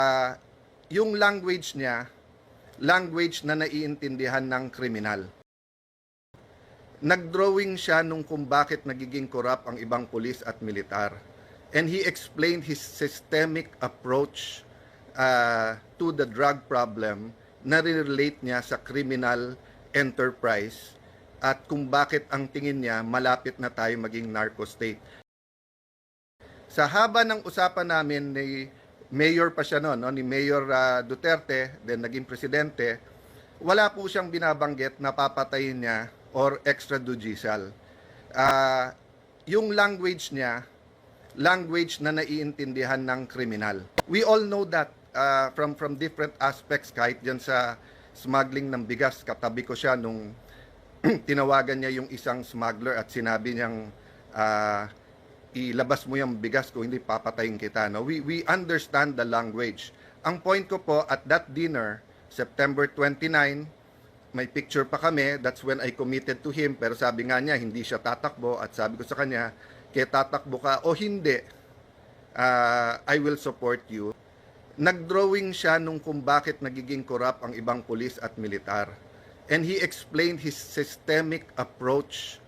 ah, yung language niya, language na naiintindihan ng kriminal. Nagdrawing siya nung kung bakit nagiging corrupt ang ibang pulis at militar. And he explained his systemic approach uh, to the drug problem na relate niya sa criminal enterprise at kung bakit ang tingin niya malapit na tayo maging narco state. Sa haba ng usapan namin ni Mayor pa siya noon, no, ni Mayor ah, Duterte, then naging presidente, wala po siyang binabanggit na papatayin niya or extrajudicial. Ah, yung language niya, language na naiintindihan ng kriminal. We all know that ah, from from different aspects kahit diyan sa smuggling ng bigas, katabi ko siya nung tinawagan niya yung isang smuggler at sinabi niyang ah, ilabas mo yung bigas ko hindi papatayin kita no? We we understand the language. Ang point ko po at that dinner September 29 may picture pa kami. That's when I committed to him. Pero sabi nga niya hindi siya tatakbo. At sabi ko sa kanya kaya tatakbo ka o hindi ah, I will support you. Nagdrawing siya nung kung bakit nagiging corrupt ang ibang pulis at militar. And he explained his systemic approach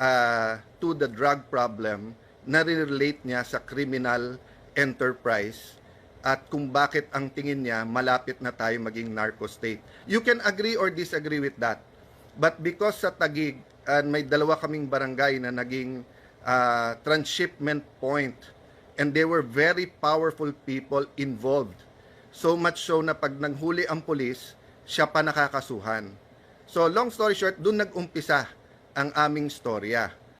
uh, to the drug problem na relate niya sa criminal enterprise at kung bakit ang tingin niya malapit na tayo maging narco state. You can agree or disagree with that. But because sa Tagig, and may dalawa kaming barangay na naging uh, transshipment point and they were very powerful people involved. So much so na pag nanghuli ang pulis, siya pa nakakasuhan. So long story short, doon nag-umpisa ang aming storya.